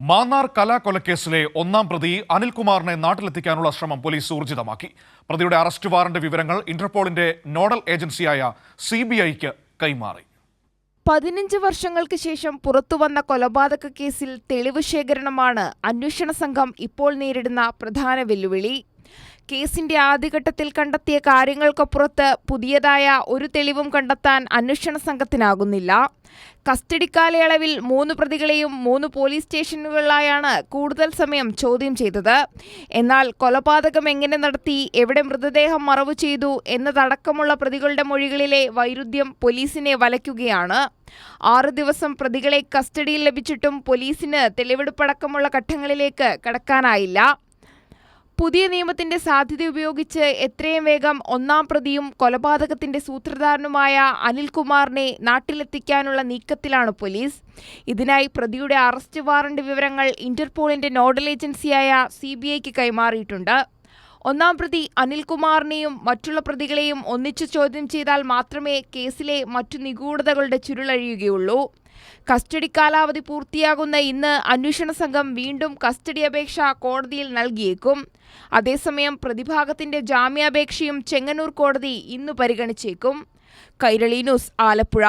മാന്നാർ കലാകൊലക്കേസിലെ ഒന്നാം പ്രതി അനിൽകുമാറിനെ നാട്ടിലെത്തിക്കാനുള്ള ശ്രമം പോലീസ് ഊർജിതമാക്കി. പ്രതിയുടെ അറസ്റ്റ് വാറന്റ് വിവരങ്ങൾ ഇന്റർപോളിന്റെ നോഡൽ ഏജൻസിയായ സി ബി ഐക്ക് കൈമാറി. പതിനഞ്ച് വർഷങ്ങൾക്ക് ശേഷം പുറത്തുവന്ന കൊലപാതക കേസിൽ തെളിവ് ശേഖരണമാണ് അന്വേഷണ സംഘം ഇപ്പോൾ നേരിടുന്ന പ്രധാന വെല്ലുവിളി. കേസിന്റെ ആദ്യഘട്ടത്തിൽ കണ്ടെത്തിയ കാര്യങ്ങൾക്കപ്പുറത്ത് പുതിയതായ ഒരു തെളിവും കണ്ടെത്താൻ അന്വേഷണ സംഘത്തിനാകുന്നില്ല. കസ്റ്റഡി കാലയളവിൽ മൂന്ന് പ്രതികളെയും മൂന്ന് പോലീസ് സ്റ്റേഷനുകളിലായാണ് കൂടുതൽ സമയം ചോദ്യം ചെയ്തത്. എന്നാൽ കൊലപാതകം എങ്ങനെ നടത്തി എവിടെ മൃതദേഹം മറവു ചെയ്തു എന്നതടക്കമുള്ള പ്രതികളുടെ മൊഴികളിലെ വൈരുദ്ധ്യം പോലീസിനെ വലയ്ക്കുകയാണ്. ആറ് ദിവസം പ്രതികളെ കസ്റ്റഡിയിൽ ലഭിച്ചിട്ടും പോലീസിന് തെളിവെടുപ്പടക്കമുള്ള ഘട്ടങ്ങളിലേക്ക് കടക്കാനായില്ല. പുതിയ നിയമത്തിന്റെ സാധ്യത ഉപയോഗിച്ച് എത്രയും വേഗം ഒന്നാം പ്രതിയും കൊലപാതകത്തിന്റെ സൂത്രധാരനുമായ അനിൽകുമാറിനെ നാട്ടിലെത്തിക്കാനുള്ള നീക്കത്തിലാണ് പോലീസ്. ഇതിനായി പ്രതിയുടെ അറസ്റ്റ് വാറന്റ് വിവരങ്ങൾ ഇന്റർപോളിന്റെ നോഡൽ ഏജൻസിയായ സി കൈമാറിയിട്ടുണ്ട്. ഒന്നാം പ്രതി അനിൽകുമാറിനെയും മറ്റുള്ള പ്രതികളെയും ഒന്നിച്ചു ചോദ്യം ചെയ്താൽ മാത്രമേ കേസിലെ മറ്റു നിഗൂഢതകളുടെ ചുരുളഴിയുകയുള്ളൂ. കസ്റ്റഡി കാലാവധി പൂർത്തിയാകുന്ന ഇന്ന് അന്വേഷണ സംഘം വീണ്ടും കസ്റ്റഡി അപേക്ഷ കോടതിയിൽ നൽകിയേക്കും. അതേസമയം പ്രതിഭാഗത്തിന്റെ ജാമ്യാപേക്ഷയും ചെങ്ങന്നൂർ കോടതി ഇന്ന് പരിഗണിച്ചേക്കും. കൈരളി ന്യൂസ് ആലപ്പുഴ.